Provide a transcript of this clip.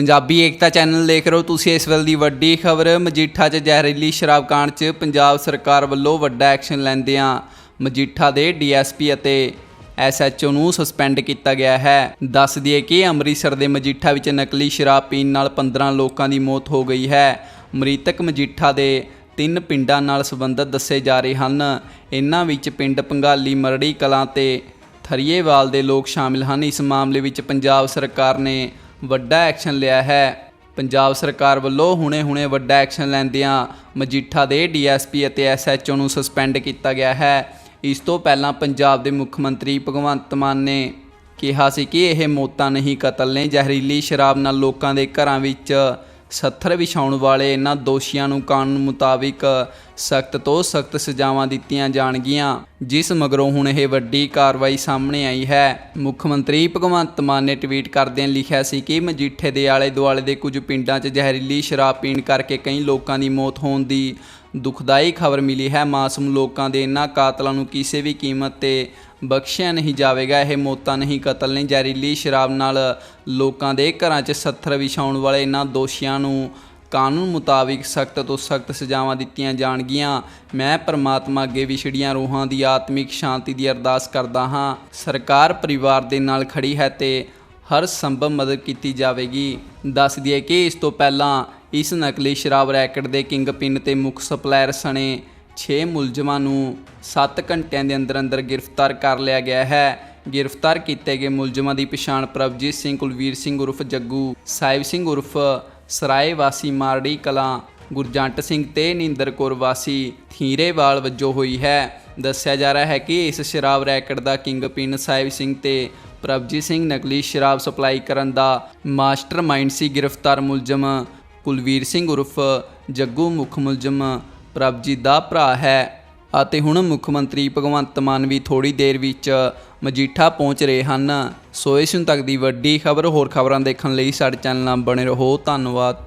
ਪੰਜਾਬੀ ਏਕਤਾ channel ਦੇਖ ਰਹੇ ਹੋ ਤੁਸੀਂ ਇਸ ਵੇਲੇ ਦੀ ਵੱਡੀ ਖਬਰ, ਮਜੀਠਾ 'ਚ ਜ਼ਹਿਰੀਲੀ ਸ਼ਰਾਬ ਕਾਂਡ 'ਚ ਪੰਜਾਬ ਸਰਕਾਰ ਵੱਲੋਂ ਵੱਡਾ ਐਕਸ਼ਨ ਲੈਂਦਿਆਂ ਮਜੀਠਾ ਦੇ ਡੀਐਸਪੀ ਅਤੇ ਐਸਐਚਓ ਨੂੰ ਸਸਪੈਂਡ ਕੀਤਾ ਗਿਆ ਹੈ। ਦੱਸ ਦਈਏ ਕਿ ਅੰਮ੍ਰਿਤਸਰ ਦੇ ਮਜੀਠਾ ਵਿੱਚ ਨਕਲੀ ਸ਼ਰਾਬ ਪੀਣ ਨਾਲ 15 ਲੋਕਾਂ ਦੀ ਮੌਤ ਹੋ ਗਈ ਹੈ। ਮ੍ਰਿਤਕ ਮਜੀਠਾ ਦੇ ਤਿੰਨ ਪਿੰਡਾਂ ਨਾਲ ਸੰਬੰਧਿਤ ਦੱਸੇ ਜਾ ਰਹੇ ਹਨ। ਇਹਨਾਂ ਵਿੱਚ ਪਿੰਡ ਪੰਗਾਲੀ, ਮਰੜੀ ਕਲਾਂ ਤੇ ਥਰੀਏਵਾਲ ਦੇ ਲੋਕ ਸ਼ਾਮਿਲ ਹਨ। ਇਸ ਮਾਮਲੇ ਵਿੱਚ ਪੰਜਾਬ ਸਰਕਾਰ ਨੇ ਵੱਡਾ ਐਕਸ਼ਨ ਲਿਆ ਹੈ। ਪੰਜਾਬ ਸਰਕਾਰ ਵੱਲੋਂ ਹੁਣੇ-ਹੁਣੇ ਵੱਡਾ ਐਕਸ਼ਨ ਲੈਂਦਿਆਂ ਮਜੀਠਾ ਦੇ ਡੀਐਸਪੀ ਅਤੇ ਐਸਐਚਓ ਨੂੰ ਸਸਪੈਂਡ ਕੀਤਾ ਗਿਆ ਹੈ। ਇਸ ਤੋਂ ਪਹਿਲਾਂ ਪੰਜਾਬ ਦੇ ਮੁੱਖ ਮੰਤਰੀ ਭਗਵੰਤ ਮਾਨ ਨੇ ਕਿਹਾ ਸੀ ਕਿ ਇਹ ਮੌਤਾਂ ਨਹੀਂ, ਕਤਲ ਨੇ ਜ਼ਹਿਰੀਲੀ ਸ਼ਰਾਬ ਨਾਲ ਲੋਕਾਂ ਦੇ ਘਰਾਂ ਵਿੱਚ ਸੱਥਰ ਵਿਛਾਉਣ ਵਾਲੇ ਇਹਨਾਂ ਦੋਸ਼ੀਆਂ ਨੂੰ ਕਾਨੂੰਨ ਮੁਤਾਬਿਕ ਸਖਤ ਤੋਂ ਸਖਤ ਸਜ਼ਾਵਾਂ ਦਿੱਤੀਆਂ ਜਾਣਗੀਆਂ, ਜਿਸ ਮਗਰੋਂ ਹੁਣ ਇਹ ਵੱਡੀ ਕਾਰਵਾਈ ਸਾਹਮਣੇ ਆਈ ਹੈ। ਮੁੱਖ ਮੰਤਰੀ ਭਗਵੰਤ ਮਾਨ ਨੇ ਟਵੀਟ ਕਰਦਿਆਂ ਲਿਖਿਆ ਸੀ ਕਿ ਮਜੀਠੇ ਦੇ ਆਲੇ ਦੁਆਲੇ ਦੇ ਕੁਝ ਪਿੰਡਾਂ 'ਚ ਜ਼ਹਿਰੀਲੀ ਸ਼ਰਾਬ ਪੀਣ ਕਰਕੇ ਕਈ ਲੋਕਾਂ ਦੀ ਮੌਤ ਹੋਣ ਦੀ ਦੁਖਦਾਈ ਖਬਰ ਮਿਲੀ ਹੈ। ਮਾਸੂਮ ਲੋਕਾਂ ਦੇ ਇਹਨਾਂ ਕਾਤਲਾਂ ਨੂੰ ਕਿਸੇ ਵੀ ਕੀਮਤ ਤੇ ਬਖਸ਼ਿਆ ਨਹੀਂ ਜਾਵੇਗਾ, ਇਹ ਮੌਤਾਂ ਨਹੀਂ, ਕਤਲ ਨੇ ਜ਼ਹਿਰੀਲੀ ਸ਼ਰਾਬ ਨਾਲ ਲੋਕਾਂ ਦੇ ਘਰਾਂ 'ਚ ਸੱਥਰ ਵਿਛਾਉਣ ਵਾਲੇ ਇਹਨਾਂ ਦੋਸ਼ੀਆਂ ਨੂੰ ਕਾਨੂੰਨ ਮੁਤਾਬਿਕ ਸਖਤ ਤੋਂ ਸਖਤ ਸਜ਼ਾਵਾਂ ਦਿੱਤੀਆਂ ਜਾਣਗੀਆਂ। ਮੈਂ ਪਰਮਾਤਮਾ ਅੱਗੇ ਵਿਛੜੀਆਂ ਰੂਹਾਂ ਦੀ ਆਤਮਿਕ ਸ਼ਾਂਤੀ ਦੀ ਅਰਦਾਸ ਕਰਦਾ ਹਾਂ। ਸਰਕਾਰ ਪਰਿਵਾਰ ਦੇ ਨਾਲ ਖੜੀ ਹੈ ਤੇ ਹਰ ਸੰਭਵ ਮਦਦ ਕੀਤੀ ਜਾਵੇਗੀ। ਦੱਸ ਦਈਏ ਕਿ ਇਸ ਤੋਂ ਪਹਿਲਾਂ ਇਸ ਨਕਲੀ ਸ਼ਰਾਬ ਰੈਕਟ ਦੇ ਕਿੰਗ ਪਿੰਨ ਤੇ ਮੁੱਖ ਸਪਲਾਇਰ ਸਣੇ 6 ਮੁਲਜ਼ਮਾਂ ਨੂੰ 7 ਘੰਟਿਆਂ ਦੇ ਅੰਦਰ ਅੰਦਰ ਗ੍ਰਿਫਤਾਰ ਕਰ ਲਿਆ ਗਿਆ ਹੈ। ਗ੍ਰਿਫਤਾਰ ਕੀਤੇ ਗਏ ਮੁਲਜ਼ਮਾਂ ਦੀ ਪਛਾਣ ਪ੍ਰਭਜੀਤ ਸਿੰਘ, ਕੁਲਵੀਰ ਸਿੰਘ ਉਰਫ ਜੱਗੂ, ਸਾਹਿਬ ਸਿੰਘ ਉਰਫ ਸਰਾਏ ਵਾਸੀ, ਮਾਰੜੀ ਕਲਾਂ, ਗੁਰਜੰਟ ਸਿੰਘ ਤੇ ਨਿੰਦਰ ਕੌਰ ਵਾਸੀ ਥੀਰੇਵਾਲ ਵਜੋਂ ਹੋਈ ਹੈ। ਦੱਸਿਆ ਜਾ ਰਿਹਾ ਹੈ ਕਿ ਇਸ ਸ਼ਰਾਬ ਰੈਕਟ ਦਾ ਕਿੰਗ ਪਿਨ ਸਾਹਿਬ ਸਿੰਘ ਤੇ ਪ੍ਰਭਜੀਤ ਸਿੰਘ ਨਕਲੀ ਸ਼ਰਾਬ ਸਪਲਾਈ ਕਰਨ ਦਾ ਮਾਸਟਰਮਾਈਂਡ ਸੀ। ਗ੍ਰਿਫਤਾਰ ਮੁਲਜ਼ਮ ਕੁਲਵੀਰ ਸਿੰਘ ਉਰਫ ਜੱਗੂ ਮੁੱਖ ਮੁਲਜ਼ਮ ਪ੍ਰਭਜੀਤ ਦਾ ਭਰਾ ਹੈ ਅਤੇ ਹੁਣ ਮੁੱਖ ਮੰਤਰੀ ਭਗਵੰਤ ਮਾਨ ਵੀ ਥੋੜੀ ਦੇਰ ਵਿੱਚ ਮਜੀਠਾ ਪਹੁੰਚ ਰਹੇ ਹਨ। ਸੋ ਇਸ ਨੂੰ ਤੱਕ ਦੀ ਵੱਡੀ ਖਬਰ, ਹੋਰ ਖਬਰਾਂ ਦੇਖਣ ਲਈ ਸਾਡੇ ਚੈਨਲ ਨਾਲ ਬਣੇ ਰਹੋ। ਧੰਨਵਾਦ।